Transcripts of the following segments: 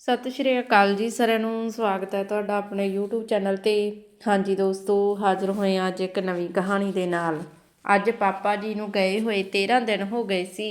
ਸਤਿ ਸ਼੍ਰੀ ਅਕਾਲ ਜੀ ਸਾਰਿਆਂ ਨੂੰ, ਸਵਾਗਤ ਹੈ ਤੁਹਾਡਾ ਆਪਣੇ YouTube ਚੈਨਲ ਤੇ। ਹਾਂਜੀ ਦੋਸਤੋ, ਹਾਜ਼ਰ ਹੋਏ ਹਾਂ ਅੱਜ ਇੱਕ ਨਵੀਂ ਕਹਾਣੀ ਦੇ ਨਾਲ। ਅੱਜ ਪਾਪਾ ਜੀ ਨੂੰ ਗਏ ਹੋਏ 13 ਦਿਨ ਹੋ ਗਏ ਸੀ।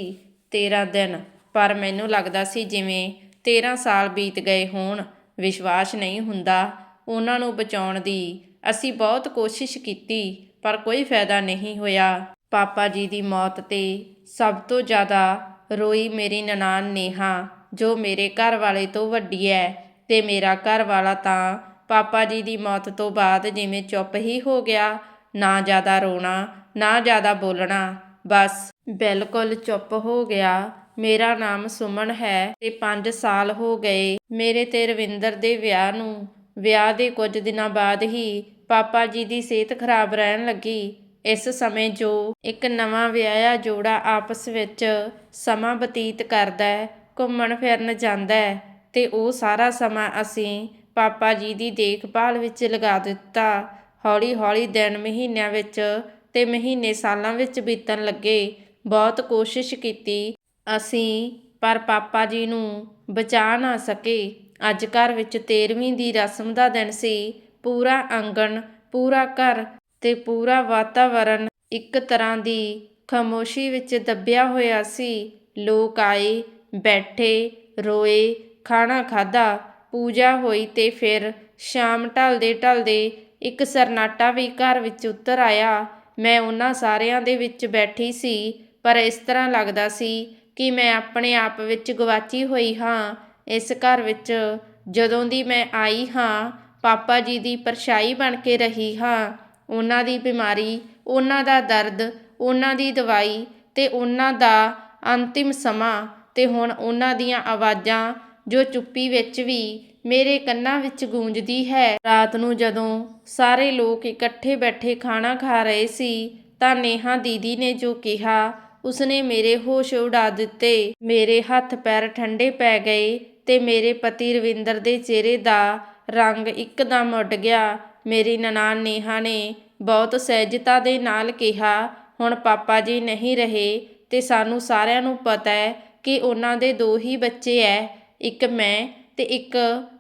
13 ਦਿਨ, ਪਰ ਮੈਨੂੰ ਲੱਗਦਾ ਸੀ ਜਿਵੇਂ 13 ਸਾਲ ਬੀਤ ਗਏ ਹੋਣ, ਵਿਸ਼ਵਾਸ ਨਹੀਂ ਹੁੰਦਾ ਉਹਨਾਂ ਨੂੰ ਬਚਾਉਣ ਦੀ। ਅਸੀਂ ਬਹੁਤ ਕੋਸ਼ਿਸ਼ ਕੀਤੀ, ਪਰ ਕੋਈ ਫਾਇਦਾ ਨਹੀਂ ਹੋਇਆ। ਪਾਪਾ ਜੀ ਦੀ ਮੌਤ ਤੇ ਸਭ ਤੋਂ ਜ਼ਿਆਦਾ ਰੋਈ ਮੇਰੀ ਨਨਾਣ ਨੇਹਾ। ਜੋ ਮੇਰੇ ਘਰ ਵਾਲੇ ਤੋਂ ਵੱਡੀ ਹੈ ਅਤੇ ਮੇਰਾ ਘਰ ਵਾਲਾ ਤਾਂ ਪਾਪਾ ਜੀ ਦੀ ਮੌਤ ਤੋਂ ਬਾਅਦ ਜਿਵੇਂ ਚੁੱਪ ਹੀ ਹੋ ਗਿਆ, ਨਾ ਜ਼ਿਆਦਾ ਰੋਣਾ, ਨਾ ਜ਼ਿਆਦਾ ਬੋਲਣਾ, ਬਸ। ਬਿਲਕੁਲ ਚੁੱਪ ਹੋ ਗਿਆ। ਮੇਰਾ ਨਾਮ ਸੁਮਨ ਹੈ ਤੇ 5 ਸਾਲ ਹੋ ਗਏ ਮੇਰੇ ਤੇ ਰਵਿੰਦਰ ਦੇ ਵਿਆਹ ਨੂੰ। ਵਿਆਹ ਦੇ ਕੁਝ ਦਿਨਾਂ ਬਾਅਦ ਹੀ ਪਾਪਾ ਜੀ ਦੀ ਸਿਹਤ ਖਰਾਬ ਰਹਿਣ ਲੱਗੀ। ਇਸ ਸਮੇਂ ਜੋ ਇੱਕ ਨਵਾਂ ਵਿਆਹਿਆ ਜੋੜਾ ਆਪਸ ਵਿੱਚ ਸਮਾਂ ਬਤੀਤ ਕਰਦਾ ਹੈ ਘੁੰਮਣ ਫਿਰਨ ਜਾਂਦਾ ਹੈ ਤੇ ਉਹ ਸਾਰਾ ਸਮਾਂ ਅਸੀਂ ਪਾਪਾ ਜੀ ਦੀ ਦੇਖਭਾਲ ਵਿੱਚ ਲਗਾ ਦਿੱਤਾ। ਹੌਲੀ ਹੌਲੀ ਦਿਨ ਮਹੀਨਿਆਂ ਵਿੱਚ ਅਤੇ ਮਹੀਨੇ ਸਾਲਾਂ ਵਿੱਚ ਬੀਤਣ ਲੱਗੇ। ਬਹੁਤ ਕੋਸ਼ਿਸ਼ ਕੀਤੀ ਅਸੀਂ, ਪਰ ਪਾਪਾ ਜੀ ਨੂੰ ਬਚਾ ਨਾ ਸਕੇ। ਅੱਜ ਘਰ ਵਿੱਚ 13ਵੀਂ ਦੀ ਰਸਮ ਦਾ ਦਿਨ ਸੀ। ਪੂਰਾ ਆਂਗਣ, ਪੂਰਾ ਘਰ ਤੇ ਪੂਰਾ ਵਾਤਾਵਰਣ ਇੱਕ ਤਰ੍ਹਾਂ ਦੀ ਖਾਮੋਸ਼ੀ ਵਿੱਚ ਦੱਬਿਆ ਹੋਇਆ ਸੀ। ਲੋਕ ਆਏ ਬੈਠੇ, ਰੋਏ, ਖਾਣਾ ਖਾਧਾ, ਪੂਜਾ ਹੋਈ ਤੇ ਫਿਰ ਸ਼ਾਮ ਢਲਦੇ ਢਲਦੇ ਇੱਕ ਸਰਨਾਟਾ ਵੀ ਘਰ ਵਿੱਚ ਉਤਰ ਆਇਆ। ਮੈਂ ਉਹਨਾਂ ਸਾਰਿਆਂ ਦੇ ਵਿੱਚ ਬੈਠੀ ਸੀ, ਪਰ ਇਸ ਤਰ੍ਹਾਂ ਲੱਗਦਾ ਸੀ ਕਿ ਮੈਂ ਆਪਣੇ ਆਪ ਵਿੱਚ ਗਵਾਚੀ ਹੋਈ ਹਾਂ। ਇਸ ਘਰ ਵਿੱਚ ਜਦੋਂ ਦੀ ਮੈਂ ਆਈ ਹਾਂ, ਪਾਪਾ ਜੀ ਦੀ ਪਰਛਾਈ ਬਣ ਕੇ ਰਹੀ ਹਾਂ। ਉਹਨਾਂ ਦੀ ਬਿਮਾਰੀ, ਉਹਨਾਂ ਦਾ ਦਰਦ, ਉਹਨਾਂ ਦੀ ਦਵਾਈ ਤੇ ਉਹਨਾਂ ਦਾ ਅੰਤਿਮ ਸਮਾਂ ਤੇ ਹੁਣ ਉਹਨਾਂ ਦੀਆਂ ਆਵਾਜ਼ਾਂ ਜੋ ਚੁੱਪੀ ਵਿੱਚ ਵੀ ਮੇਰੇ ਕੰਨਾਂ ਵਿੱਚ ਗੂੰਜਦੀ ਹੈ। ਰਾਤ ਨੂੰ ਜਦੋਂ ਸਾਰੇ ਲੋਕ ਇਕੱਠੇ ਬੈਠੇ ਖਾਣਾ ਖਾ ਰਹੇ ਸੀ, ਤਾਂ ਨੇਹਾ ਦੀਦੀ ਨੇ ਜੋ ਕਿਹਾ, ਉਸਨੇ ਮੇਰੇ ਹੋਸ਼ ਉਡਾ ਦਿੱਤੇ। ਮੇਰੇ ਹੱਥ ਪੈਰ ਠੰਡੇ ਪੈ ਗਏ ਤੇ ਮੇਰੇ ਪਤੀ ਰਵਿੰਦਰ ਦੇ ਚਿਹਰੇ ਦਾ ਰੰਗ ਇੱਕਦਮ ਉੱਡ ਗਿਆ। ਮੇਰੀ ਨਨਾਣ ਨੇਹਾ ਨੇ ਬਹੁਤ ਸਹਿਜਤਾ ਦੇ ਨਾਲ ਕਿਹਾ, ਹੁਣ ਪਾਪਾ ਜੀ ਨਹੀਂ ਰਹੇ ਤੇ ਸਾਨੂੰ ਸਾਰਿਆਂ ਨੂੰ ਪਤਾ ਹੈ ਕਿ ਉਹਨਾਂ ਦੇ ਦੋ ਹੀ ਬੱਚੇ ਹੈ ਇੱਕ ਮੈਂ ਅਤੇ ਇੱਕ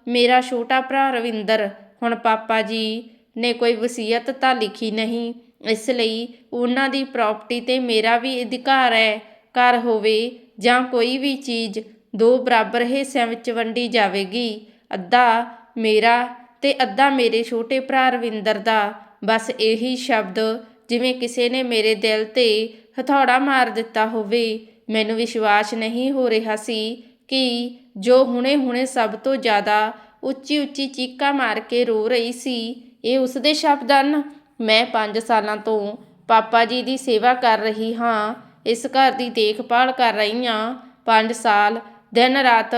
ਮੇਰਾ ਛੋਟਾ ਭਰਾ ਰਵਿੰਦਰ। ਹੁਣ ਪਾਪਾ ਜੀ ਨੇ ਕੋਈ ਵਸੀਅਤ ਤਾਂ ਲਿਖੀ ਨਹੀਂ, ਇਸ ਲਈ ਉਹਨਾਂ ਦੀ ਪ੍ਰੋਪਰਟੀ ਤੇ ਮੇਰਾ ਵੀ ਅਧਿਕਾਰ ਹੈ ਘਰ ਹੋਵੇ ਜਾਂ ਕੋਈ ਵੀ ਚੀਜ਼, ਦੋ ਬਰਾਬਰ ਹਿੱਸਿਆਂ ਵਿੱਚ ਵੰਡੀ ਜਾਵੇਗੀ। ਅੱਧਾ ਮੇਰਾ ਅਤੇ ਅੱਧਾ ਮੇਰੇ ਛੋਟੇ ਭਰਾ ਰਵਿੰਦਰ ਦਾ। ਬਸ ਇਹੀ ਸ਼ਬਦ ਜਿਵੇਂ ਕਿਸੇ ਨੇ ਮੇਰੇ ਦਿਲ ਤੇ ਹਥੌੜਾ ਮਾਰ ਦਿੱਤਾ ਹੋਵੇ ਮੈਨੂੰ ਵਿਸ਼ਵਾਸ ਨਹੀਂ ਹੋ ਰਿਹਾ ਸੀ ਕਿ ਜੋ ਹੁਣੇ-ਹੁਣੇ ਸਭ ਤੋਂ ਜ਼ਿਆਦਾ ਉੱਚੀ-ਉੱਚੀ ਚੀਕਾਂ ਮਾਰ ਕੇ ਰੋ ਰਹੀ ਸੀ, ਇਹ ਉਸ ਦੇ ਸ਼ਬਦ ਹਨ। ਮੈਂ 5 ਸਾਲਾਂ ਤੋਂ ਪਾਪਾ ਜੀ ਦੀ ਸੇਵਾ ਕਰ ਰਹੀ ਹਾਂ, ਇਸ ਘਰ ਦੀ ਦੇਖਭਾਲ ਕਰ ਰਹੀ ਹਾਂ। 5 ਸਾਲ, ਦਿਨ ਰਾਤ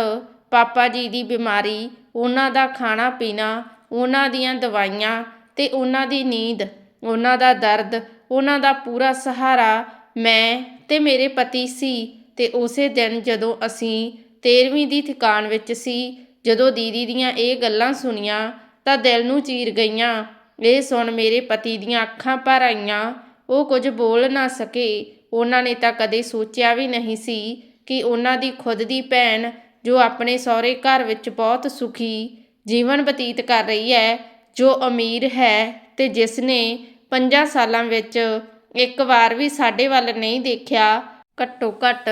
ਪਾਪਾ ਜੀ ਦੀ ਬਿਮਾਰੀ, ਉਹਨਾਂ ਦਾ ਖਾਣਾ ਪੀਣਾ, ਉਹਨਾਂ ਦੀਆਂ ਦਵਾਈਆਂ ਤੇ ਉਹਨਾਂ ਦੀ ਨੀਂਦ, ਉਹਨਾਂ ਦਾ ਦਰਦ, ਉਹਨਾਂ ਦਾ ਪੂਰਾ ਸਹਾਰਾ ਮੈਂ ਤੇ ਮੇਰੇ ਪਤੀ ਸੀ ਅਤੇ ਉਸੇ ਦਿਨ ਜਦੋਂ ਅਸੀਂ 13ਵੀਂ ਦੀ ਥਕਾਨ ਵਿੱਚ ਸੀ, ਜਦੋਂ ਦੀਦੀ ਦੀਆਂ ਇਹ ਗੱਲਾਂ ਸੁਣੀਆਂ ਤਾਂ ਦਿਲ ਨੂੰ ਚੀਰ ਗਈਆਂ। ਇਹ ਸੁਣ ਮੇਰੇ ਪਤੀ ਦੀਆਂ ਅੱਖਾਂ ਭਰ ਆਈਆਂ। ਉਹ ਕੁਝ ਬੋਲ ਨਾ ਸਕੇ। ਉਹਨਾਂ ਨੇ ਤਾਂ ਕਦੇ ਸੋਚਿਆ ਵੀ ਨਹੀਂ ਸੀ ਕਿ ਉਹਨਾਂ ਦੀ ਖੁਦ ਦੀ ਭੈਣ, ਜੋ ਆਪਣੇ ਸਹੁਰੇ ਘਰ ਵਿੱਚ ਬਹੁਤ ਸੁਖੀ ਜੀਵਨ ਬਤੀਤ ਕਰ ਰਹੀ ਹੈ, ਜੋ ਅਮੀਰ ਹੈ ਤੇ ਜਿਸ ਨੇ 5 ਸਾਲਾਂ ਵਿੱਚ ਇੱਕ ਵਾਰ ਵੀ ਸਾਡੇ ਵੱਲ ਨਹੀਂ ਦੇਖਿਆ, ਘੱਟੋ ਘੱਟ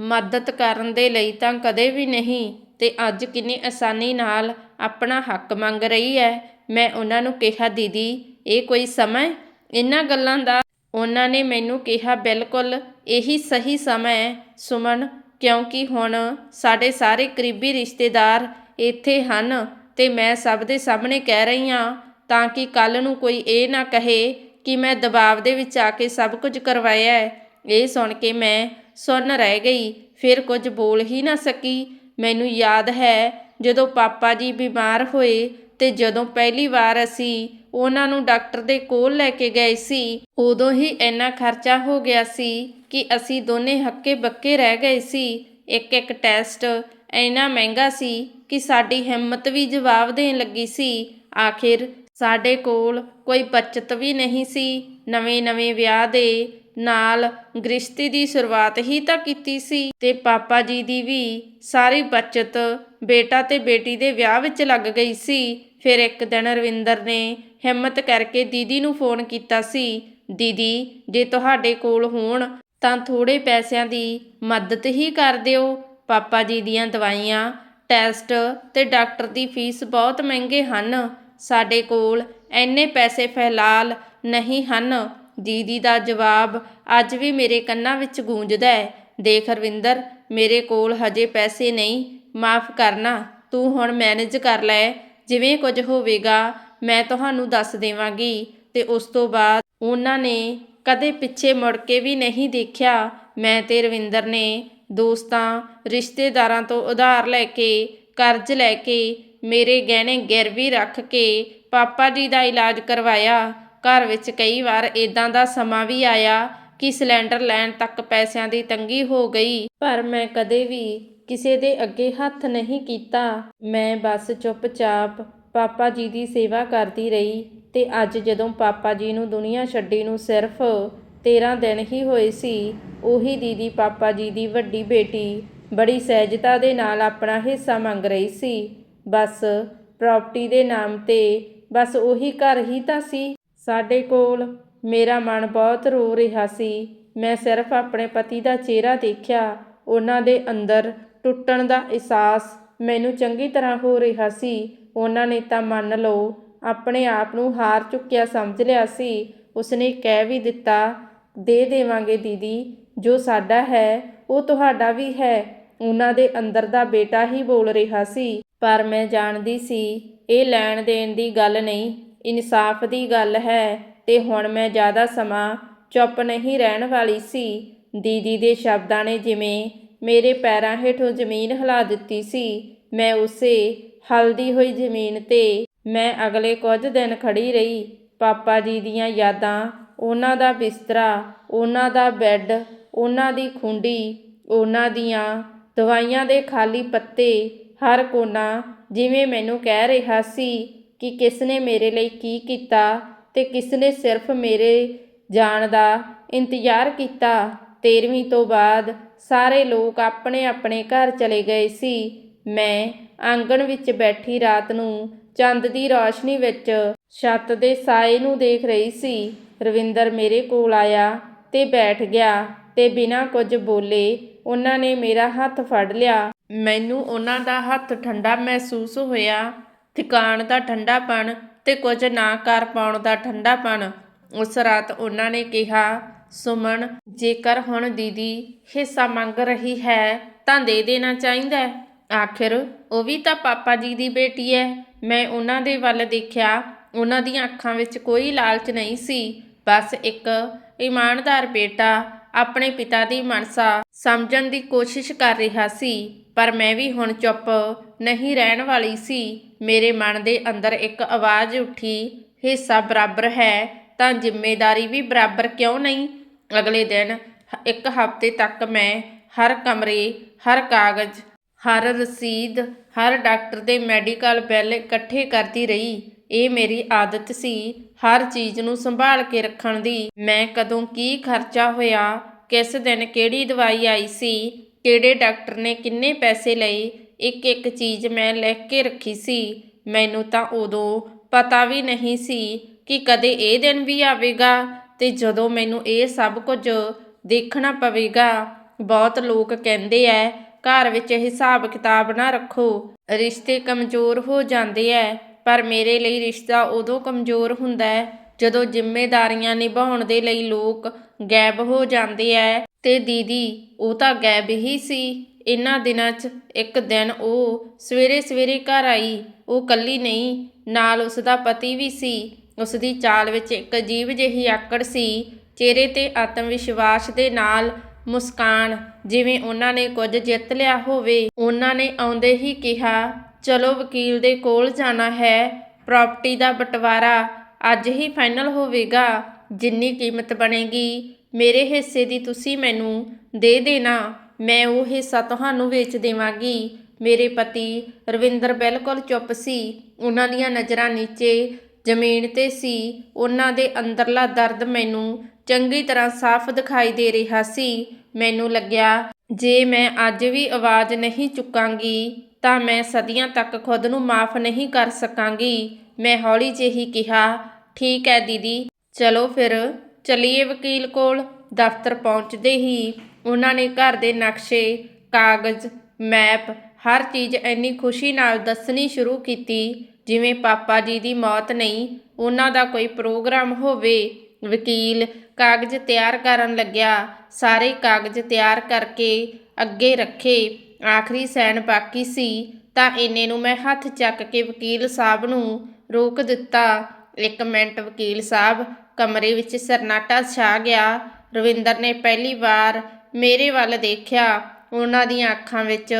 ਮਦਦ ਕਰਨ ਦੇ ਲਈ ਤਾਂ ਕਦੇ ਵੀ ਨਹੀਂ। ਤੇ ਅੱਜ ਕਿੰਨੀ ਆਸਾਨੀ ਨਾਲ ਆਪਣਾ ਹੱਕ ਮੰਗ ਰਹੀ ਹੈ। ਮੈਂ ਉਹਨਾਂ ਨੂੰ ਕਿਹਾ, ਦੀਦੀ, ਇਹ ਕੋਈ ਸਮਾਂ ਇਹਨਾਂ ਗੱਲਾਂ ਦਾ ਉਹਨਾਂ ਨੇ ਮੈਨੂੰ ਕਿਹਾ, ਬਿਲਕੁਲ, ਇਹੀ ਸਹੀ ਸਮਾਂ ਹੈ, ਸੁਮਨ, ਕਿਉਂਕਿ ਹੁਣ ਸਾਡੇ ਸਾਰੇ ਕਰੀਬੀ ਰਿਸ਼ਤੇਦਾਰ ਇੱਥੇ ਹਨ ਤੇ ਮੈਂ ਸਭ ਦੇ ਸਾਹਮਣੇ ਕਹਿ ਰਹੀ ਹਾਂ ਤਾਂ ਕਿ ਕੱਲ ਨੂੰ ਕੋਈ ਇਹ ਨਾ ਕਹੇ ਕਿ ਮੈਂ ਦਬਾਅ ਦੇ ਵਿੱਚ ਆ ਕੇ ਸਭ ਕੁਝ ਕਰਵਾਇਆ ਹੈ। ਇਹ ਸੁਣ ਕੇ ਮੈਂ ਸੁੰਨ ਰਹਿ ਗਈ। ਫਿਰ ਕੁਝ ਬੋਲ ਹੀ ਨਾ ਸਕੀ। ਮੈਨੂੰ ਯਾਦ ਹੈ, ਜਦੋਂ ਪਾਪਾ ਜੀ ਬਿਮਾਰ ਹੋਏ ਤੇ ਜਦੋਂ ਪਹਿਲੀ ਵਾਰ ਅਸੀਂ ਉਹਨਾਂ ਨੂੰ ਡਾਕਟਰ ਦੇ ਕੋਲ ਲੈ ਕੇ ਗਏ ਸੀ, ਉਦੋਂ ਹੀ ਇੰਨਾ ਖਰਚਾ ਹੋ ਗਿਆ ਸੀ ਕਿ ਅਸੀਂ ਦੋਨੇ ਹੱਕੇ ਬੱਕੇ ਰਹਿ ਗਏ ਸੀ। ਇੱਕ ਇੱਕ ਟੈਸਟ ਇੰਨਾ ਮਹਿੰਗਾ ਸੀ ਕਿ ਸਾਡੀ ਹਿੰਮਤ ਵੀ ਜਵਾਬ ਦੇਣ ਲੱਗੀ ਸੀ। ਆਖਿਰ ਸਾਡੇ ਕੋਲ ਕੋਈ ਬੱਚਤ ਵੀ ਨਹੀਂ ਸੀ। ਨਵੇਂ-ਨਵੇਂ ਵਿਆਹ ਦੇ ਨਾਲ ਗ੍ਰਿਸ਼ਤੀ ਦੀ ਸ਼ੁਰੂਆਤ ਹੀ ਤਾਂ ਕੀਤੀ ਸੀ ਤੇ ਪਾਪਾ ਜੀ ਦੀ ਵੀ ਸਾਰੀ ਬੱਚਤ ਬੇਟਾ ਤੇ ਬੇਟੀ ਦੇ ਵਿਆਹ ਵਿੱਚ ਲੱਗ ਗਈ ਸੀ। ਫਿਰ ਇੱਕ ਦਿਨ ਰਵਿੰਦਰ ਨੇ ਹਿੰਮਤ ਕਰਕੇ ਦੀਦੀ ਨੂੰ ਫੋਨ ਕੀਤਾ ਸੀ, ਦੀਦੀ, ਜੇ ਤੁਹਾਡੇ ਕੋਲ ਹੋਣ ਤਾਂ ਥੋੜੇ ਪੈਸਿਆਂ ਦੀ ਮਦਦ ਹੀ ਕਰ ਦਿਓ। ਪਾਪਾ ਜੀ ਦੀਆਂ ਦਵਾਈਆਂ, ਟੈਸਟ ਤੇ ਡਾਕਟਰ ਦੀ ਫੀਸ ਬਹੁਤ ਮਹਿੰਗੇ ਹਨ। ਸਾਡੇ ਕੋਲ ਐਨੇ ਪੈਸੇ ਫਿਲਹਾਲ ਨਹੀਂ ਹਨ। ਦੀਦੀ ਦਾ ਜਵਾਬ ਅੱਜ ਵੀ ਮੇਰੇ ਕੰਨਾਂ ਵਿੱਚ ਗੂੰਜਦਾ ਹੈ। ਦੇਖ ਰਵਿੰਦਰ, ਮੇਰੇ ਕੋਲ ਹਜੇ ਪੈਸੇ ਨਹੀਂ, ਮਾਫ ਕਰਨਾ, ਤੂੰ ਹੁਣ ਮੈਨੇਜ ਕਰ ਲੈ, ਜਿਵੇਂ ਕੁਝ ਹੋਵੇਗਾ, ਮੈਂ ਤੁਹਾਨੂੰ ਦੱਸ ਦੇਵਾਂਗੀ। ਤੇ ਉਸ ਤੋਂ ਬਾਅਦ ਉਹਨਾਂ ਨੇ ਕਦੇ ਪਿੱਛੇ ਮੁੜ ਕੇ ਵੀ ਨਹੀਂ ਦੇਖਿਆ। ਮੈਂ ਤੇ ਰਵਿੰਦਰ ਨੇ ਦੋਸਤਾਂ, ਰਿਸ਼ਤੇਦਾਰਾਂ ਤੋਂ ਉਧਾਰ ਲੈ ਕੇ, ਕਰਜ਼ ਲੈ ਕੇ ਮੇਰੇ ਗਹਿਣੇ ਗਿਰਵੀ ਰੱਖ ਕੇ ਪਾਪਾ ਜੀ ਦਾ ਇਲਾਜ ਕਰਵਾਇਆ। ਘਰ ਵਿੱਚ ਕਈ ਵਾਰ ਇਦਾਂ ਦਾ ਸਮਾਂ ਵੀ ਆਇਆ ਕਿ ਸਿਲੰਡਰ ਲੈਣ ਤੱਕ ਪੈਸਿਆਂ ਦੀ ਤੰਗੀ ਹੋ ਗਈ। ਪਰ ਮੈਂ ਕਦੇ ਵੀ ਕਿਸੇ ਦੇ ਅੱਗੇ ਹੱਥ ਨਹੀਂ ਕੀਤਾ। ਮੈਂ ਬਸ ਚੁੱਪਚਾਪ ਪਾਪਾ ਜੀ ਦੀ ਸੇਵਾ ਕਰਦੀ ਰਹੀ ਤੇ ਅੱਜ ਜਦੋਂ ਪਾਪਾ ਜੀ ਨੂੰ ਦੁਨੀਆ ਛੱਡੀ ਨੂੰ ਸਿਰਫ 13 ਦਿਨ ਹੀ ਹੋਏ ਸੀ, ਉਹੀ ਦੀਦੀ ਪਾਪਾ ਜੀ ਦੀ ਵੱਡੀ ਬੇਟੀ ਬੜੀ ਸਹਿਜਤਾ ਦੇ ਨਾਲ ਆਪਣਾ ਹਿੱਸਾ ਮੰਗ ਰਹੀ ਸੀ। ਬਸ ਪ੍ਰੋਪਰਟੀ ਦੇ ਨਾਮ ਤੇ, ਬਸ ਉਹੀ ਘਰ ਹੀ ਤਾਂ ਸੀ। ਸਾਡੇ ਕੋਲ ਮੇਰਾ ਮਨ ਬਹੁਤ ਰੋ ਰਿਹਾ ਸੀ। ਮੈਂ ਸਿਰਫ ਆਪਣੇ ਪਤੀ ਦਾ ਚਿਹਰਾ ਦੇਖਿਆ। ਉਹਨਾਂ ਦੇ ਅੰਦਰ ਟੁੱਟਣ ਦਾ ਅਹਿਸਾਸ ਮੈਨੂੰ ਚੰਗੀ ਤਰ੍ਹਾਂ ਹੋ ਰਿਹਾ ਸੀ। ਉਹਨਾਂ ਨੇ ਤਾਂ ਮੰਨ ਲਓ ਆਪਣੇ ਆਪ ਨੂੰ ਹਾਰ ਚੁੱਕਿਆ ਸਮਝ ਲਿਆ ਸੀ। ਉਸਨੇ ਕਹਿ ਵੀ ਦਿੱਤਾ, ਦੇ ਦੇਵਾਂਗੇ ਦੀਦੀ, ਜੋ ਸਾਡਾ ਹੈ, ਉਹ ਤੁਹਾਡਾ ਵੀ ਹੈ। ਉਹਨਾਂ ਦੇ ਅੰਦਰ ਦਾ ਬੇਟਾ ਹੀ ਬੋਲ ਰਿਹਾ ਸੀ। ਪਰ ਮੈਂ ਜਾਣਦੀ ਸੀ, ਇਹ ਲੈਣ ਦੇਣ ਦੀ ਗੱਲ ਨਹੀਂ, ਇਨਸਾਫ ਦੀ ਗੱਲ ਹੈ ਤੇ ਹੁਣ ਮੈਂ ਜ਼ਿਆਦਾ ਸਮਾਂ ਚੁੱਪ ਨਹੀਂ ਰਹਿਣ ਵਾਲੀ ਸੀ। ਦੀਦੀ ਦੇ ਸ਼ਬਦਾਂ ਨੇ ਜਿਵੇਂ ਮੇਰੇ ਪੈਰਾਂ ਹੇਠੋਂ ਜ਼ਮੀਨ ਹਿਲਾ ਦਿੱਤੀ ਸੀ, ਮੈਂ ਉਸੇ ਹਲਦੀ ਹੋਈ ਜ਼ਮੀਨ ਤੇ ਮੈਂ ਅਗਲੇ ਕੁਝ ਦਿਨ ਖੜੀ ਰਹੀ। ਪਾਪਾ ਜੀ ਦੀਆਂ ਯਾਦਾਂ, ਉਹਨਾਂ ਦਾ ਬਿਸਤਰਾ, ਉਹਨਾਂ ਦਾ ਬੈੱਡ, ਉਹਨਾਂ ਦੀ ਖੁੰਡੀ, ਉਹਨਾਂ ਦੀਆਂ ਦਵਾਈਆਂ ਦੇ ਖਾਲੀ ਪੱਤੇ, ਹਰ ਕੋਨਾ, ਜਿਵੇਂ ਮੈਨੂੰ ਕਹਿ ਰਿਹਾ ਸੀ ਕਿ ਕਿਸ ਨੇ ਮੇਰੇ ਲਈ ਕੀ ਕੀਤਾ ਤੇ ਕਿਸ ਨੇ ਸਿਰਫ ਮੇਰੇ ਜਾਣ ਦਾ ਇੰਤਜ਼ਾਰ ਕੀਤਾ 13ਵੀਂ ਤੋਂ ਬਾਅਦ ਸਾਰੇ ਲੋਕ ਆਪਣੇ ਆਪਣੇ ਘਰ ਚਲੇ ਗਏ ਸੀ। ਮੈਂ ਆਂਗਣ ਵਿੱਚ ਬੈਠੀ ਰਾਤ ਨੂੰ ਚੰਦ ਦੀ ਰੌਸ਼ਨੀ ਵਿੱਚ ਛੱਤ ਦੇ ਸਾਏ ਨੂੰ ਦੇਖ ਰਹੀ ਸੀ। ਰਵਿੰਦਰ ਮੇਰੇ ਕੋਲ ਆਇਆ ਤੇ ਬੈਠ ਗਿਆ ਤੇ ਬਿਨਾਂ ਕੁਝ ਬੋਲੇ ਉਹਨਾਂ ਨੇ ਮੇਰਾ ਹੱਥ ਫੜ ਲਿਆ। ਮੈਨੂੰ ਉਹਨਾਂ ਦਾ ਹੱਥ ਠੰਡਾ ਮਹਿਸੂਸ ਹੋਇਆ। ਥਕਾਨ ਦਾ ਠੰਡਾਪਣ ਤੇ ਕੁਝ ਨਾ ਕਰ ਪਾਉਣ ਦਾ ਠੰਡਾਪਣ। ਉਸ ਰਾਤ ਉਹਨਾਂ ਨੇ ਕਿਹਾ, ਸੁਮਨ, ਜੇਕਰ ਹੁਣ ਦੀਦੀ ਹਿੱਸਾ ਮੰਗ ਰਹੀ ਹੈ, ਤਾਂ ਦੇ ਦੇਣਾ ਚਾਹੀਦਾ ਹੈ। ਆਖਿਰ ਉਹ ਵੀ ਤਾਂ ਪਾਪਾ ਜੀ ਦੀ ਬੇਟੀ ਹੈ। ਮੈਂ ਉਹਨਾਂ ਦੇ ਵੱਲ ਦੇਖਿਆ। ਉਹਨਾਂ ਦੀਆਂ ਅੱਖਾਂ ਵਿੱਚ ਕੋਈ ਲਾਲਚ ਨਹੀਂ ਸੀ। ਬਸ ਇੱਕ ਇਮਾਨਦਾਰ ਬੇਟਾ ਆਪਣੇ ਪਿਤਾ ਦੀ ਮਨਸਾ ਸਮਝਣ ਦੀ ਕੋਸ਼ਿਸ਼ ਕਰ ਰਿਹਾ ਸੀ, ਪਰ ਮੈਂ ਵੀ ਹੁਣ ਚੁੱਪ ਨਹੀਂ ਰਹਿਣ ਵਾਲੀ ਸੀ। ਮੇਰੇ ਮਨ ਦੇ ਅੰਦਰ ਇੱਕ ਆਵਾਜ਼ ਉੱਠੀ, ਹਿੱਸਾ ਬਰਾਬਰ ਹੈ, ਤਾਂ ਜ਼ਿੰਮੇਵਾਰੀ ਵੀ ਬਰਾਬਰ ਕਿਉਂ ਨਹੀਂ? ਅਗਲੇ ਦਿਨ ਇੱਕ ਹਫ਼ਤੇ ਤੱਕ ਮੈਂ ਹਰ ਕਮਰੇ, ਹਰ ਕਾਗਜ਼, ਹਰ ਰਸੀਦ, ਹਰ ਡਾਕਟਰ ਦੇ ਮੈਡੀਕਲ ਬਿੱਲ ਇਕੱਠੇ ਕਰਦੀ ਰਹੀ। ਇਹ ਮੇਰੀ ਆਦਤ ਸੀ ਹਰ ਚੀਜ਼ ਨੂੰ ਸੰਭਾਲ ਕੇ ਰੱਖਣ ਦੀ। ਮੈਂ ਕਦੋਂ ਕੀ ਖਰਚਾ ਹੋਇਆ, ਕਿਸ ਦਿਨ ਕਿਹੜੀ ਦਵਾਈ ਆਈ ਸੀ, ਕਿਹੜੇ ਡਾਕਟਰ ਨੇ ਕਿੰਨੇ ਪੈਸੇ ਲਏ, ਇੱਕ ਇੱਕ ਚੀਜ਼ ਮੈਂ ਲਿਖ ਕੇ ਰੱਖੀ ਸੀ। ਮੈਨੂੰ ਤਾਂ ਉਦੋਂ ਪਤਾ ਵੀ ਨਹੀਂ ਸੀ ਕਿ ਕਦੇ ਇਹ ਦਿਨ ਵੀ ਆਵੇਗਾ ਤੇ ਜਦੋਂ ਮੈਨੂੰ ਇਹ ਸਭ ਕੁਝ ਦੇਖਣਾ ਪਵੇਗਾ। ਬਹੁਤ ਲੋਕ ਕਹਿੰਦੇ ਐ, ਘਰ ਵਿੱਚ ਹਿਸਾਬ ਕਿਤਾਬ ਨਾ ਰੱਖੋ। ਰਿਸ਼ਤੇ ਕਮਜ਼ੋਰ ਹੋ ਜਾਂਦੇ ਐ। ਪਰ ਮੇਰੇ ਲਈ ਰਿਸ਼ਤਾ ਉਦੋਂ ਕਮਜ਼ੋਰ ਹੁੰਦਾ ਹੈ ਜਦੋਂ ਜ਼ਿੰਮੇਵਾਰੀਆਂ ਨਿਭਾਉਣ ਦੇ ਲਈ ਲੋਕ ਗਾਇਬ ਹੋ ਜਾਂਦੇ ਐ। ਤੇ ਦੀਦੀ, ਉਹ ਤਾਂ ਗਾਇਬ ਹੀ ਸੀ। ਇਹਨਾਂ ਦਿਨਾਂ 'ਚ ਇੱਕ ਦਿਨ ਉਹ ਸਵੇਰੇ ਸਵੇਰੇ ਘਰ ਆਈ। ਉਹ ਕੱਲੀ ਨਹੀਂ, ਨਾਲ ਉਸ ਦਾ ਪਤੀ ਵੀ ਸੀ। ਉਸ ਦੀ ਚਾਲ ਵਿੱਚ ਇੱਕ ਅਜੀਬ ਜਿਹੀ ਆਕੜ ਸੀ। ਚਿਹਰੇ ਤੇ ਆਤਮ ਵਿਸ਼ਵਾਸ ਦੇ ਨਾਲ ਮੁਸਕਾਨ, ਜਿਵੇਂ ਉਹਨਾਂ ਨੇ ਕੁਝ ਜਿੱਤ ਲਿਆ ਹੋਵੇ। ਉਹਨਾਂ ਨੇ ਆਉਂਦੇ ਹੀ ਕਿਹਾ ਚਲੋ ਵਕੀਲ ਦੇ ਕੋਲ ਜਾਣਾ ਹੈ। ਪ੍ਰਾਪਰਟੀ ਦਾ ਬਟਵਾਰਾ ਅੱਜ ਹੀ ਫਾਈਨਲ ਹੋਵੇਗਾ। ਜਿੰਨੀ ਕੀਮਤ ਬਣੇਗੀ, ਮੇਰੇ ਹਿੱਸੇ ਦੀ ਤੁਸੀਂ ਮੈਨੂੰ ਦੇ ਦੇਣਾ। ਮੈਂ ਉਹ ਹਿੱਸਾ ਤੁਹਾਨੂੰ ਵੇਚ ਦੇਵਾਂਗੀ। ਮੇਰੇ ਪਤੀ ਰਵਿੰਦਰ ਬਿਲਕੁਲ ਚੁੱਪ ਸੀ। ਉਹਨਾਂ ਦੀਆਂ ਨਜ਼ਰਾਂ ਨੀਚੇ, ਜ਼ਮੀਨ ਤੇ ਸੀ। ਉਹਨਾਂ ਦੇ ਅੰਦਰਲਾ ਦਰਦ ਮੈਨੂੰ ਚੰਗੀ ਤਰ੍ਹਾਂ ਸਾਫ਼ ਦਿਖਾਈ ਦੇ ਰਿਹਾ ਸੀ। ਮੈਨੂੰ ਲੱਗਿਆ, ਜੇ ਮੈਂ ਅੱਜ ਵੀ ਆਵਾਜ਼ ਨਹੀਂ ਚੁੱਕਾਂਗੀ ਤਾਂ ਮੈਂ ਸਦੀਆਂ ਤੱਕ ਖੁਦ ਨੂੰ ਮਾਫ ਨਹੀਂ ਕਰ ਸਕਾਂਗੀ। ਮੈਂ ਹੌਲੀ ਜਿਹੀ ਕਿਹਾ, ਠੀਕ ਹੈ ਦੀਦੀ, ਚਲੋ ਫਿਰ, ਚਲਿਏ ਵਕੀਲ ਕੋਲ। ਦਫ਼ਤਰ ਪਹੁੰਚਦੇ ਹੀ ਉਹਨਾਂ ਨੇ ਘਰ ਦੇ ਨਕਸ਼ੇ, ਕਾਗਜ਼, ਮੈਪ, ਹਰ ਚੀਜ਼ ਇੰਨੀ ਖੁਸ਼ੀ ਨਾਲ ਦੱਸਣੀ ਸ਼ੁਰੂ ਕੀਤੀ, ਜਿਵੇਂ ਪਾਪਾ ਜੀ ਦੀ ਮੌਤ ਨਹੀਂ, ਉਹਨਾਂ ਦਾ ਕੋਈ ਪ੍ਰੋਗਰਾਮ ਹੋਵੇ। ਵਕੀਲ ਕਾਗਜ਼ ਤਿਆਰ ਕਰਨ ਲੱਗਿਆ। ਸਾਰੇ ਕਾਗਜ਼ ਤਿਆਰ ਕਰਕੇ ਅੱਗੇ ਰੱਖੇ। ਆਖਰੀ ਸਾਈਨ ਬਾਕੀ ਸੀ, ਤਾਂ ਇੰਨੇ ਨੂੰ ਮੈਂ ਹੱਥ ਚੱਕ ਕੇ ਵਕੀਲ ਸਾਹਿਬ ਨੂੰ ਰੋਕ ਦਿੱਤਾ। ਇੱਕ ਮਿੰਟ ਵਕੀਲ ਸਾਹਿਬ ਕਮਰੇ ਵਿੱਚ ਸਰਨਾਟਾ ਛਾ ਗਿਆ। ਰਵਿੰਦਰ ਨੇ ਪਹਿਲੀ ਵਾਰ ਮੇਰੇ ਵੱਲ ਦੇਖਿਆ। ਉਹਨਾਂ ਦੀਆਂ ਅੱਖਾਂ ਵਿੱਚ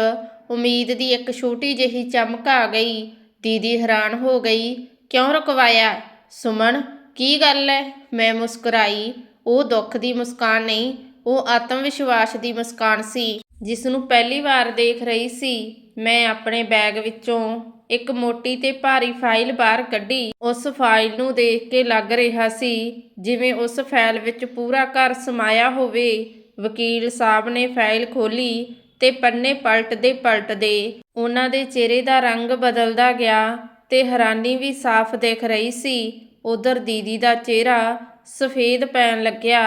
ਉਮੀਦ ਦੀ ਇੱਕ ਛੋਟੀ ਜਿਹੀ ਚਮਕ ਆ ਗਈ। ਦੀਦੀ ਹੈਰਾਨ ਹੋ ਗਈ, ਕਿਉਂ ਰੁਕਵਾਇਆ? ਸੁਮਨ, ਕੀ ਗੱਲ ਹੈ ਮੈਂ ਮੁਸਕਰਾਈ। ਉਹ ਦੁੱਖ ਦੀ ਮੁਸਕਾਨ ਨਹੀਂ, ਉਹ ਆਤਮ ਵਿਸ਼ਵਾਸ ਦੀ ਮੁਸਕਾਨ ਸੀ। ਜਿਸ ਨੂੰ ਪਹਿਲੀ ਵਾਰ ਦੇਖ ਰਹੀ ਸੀ, ਮੈਂ ਆਪਣੇ ਬੈਗ ਵਿੱਚੋਂ ਇੱਕ ਮੋਟੀ ਤੇ ਭਾਰੀ ਫਾਈਲ ਬਾਹਰ ਕੱਢੀ। ਉਸ ਫਾਈਲ ਨੂੰ ਦੇਖ ਕੇ ਲੱਗ ਰਿਹਾ ਸੀ, ਜਿਵੇਂ ਉਸ ਫਾਈਲ ਵਿੱਚ ਪੂਰਾ ਘਰ ਸਮਾਇਆ ਹੋਵੇ। ਵਕੀਲ ਸਾਹਿਬ ਨੇ ਫਾਈਲ ਖੋਲੀ ਤੇ ਪੰਨੇ ਪਲਟਦੇ ਪਲਟਦੇ ਉਹਨਾਂ ਦੇ ਚਿਹਰੇ ਦਾ ਰੰਗ ਬਦਲਦਾ ਗਿਆ ਤੇ ਹੈਰਾਨੀ ਵੀ ਸਾਫ਼ ਦਿਖ ਰਹੀ ਸੀ। ਉਧਰ ਦੀਦੀ ਦਾ ਚਿਹਰਾ ਸਫੇਦ ਪੈਣ ਲੱਗਿਆ।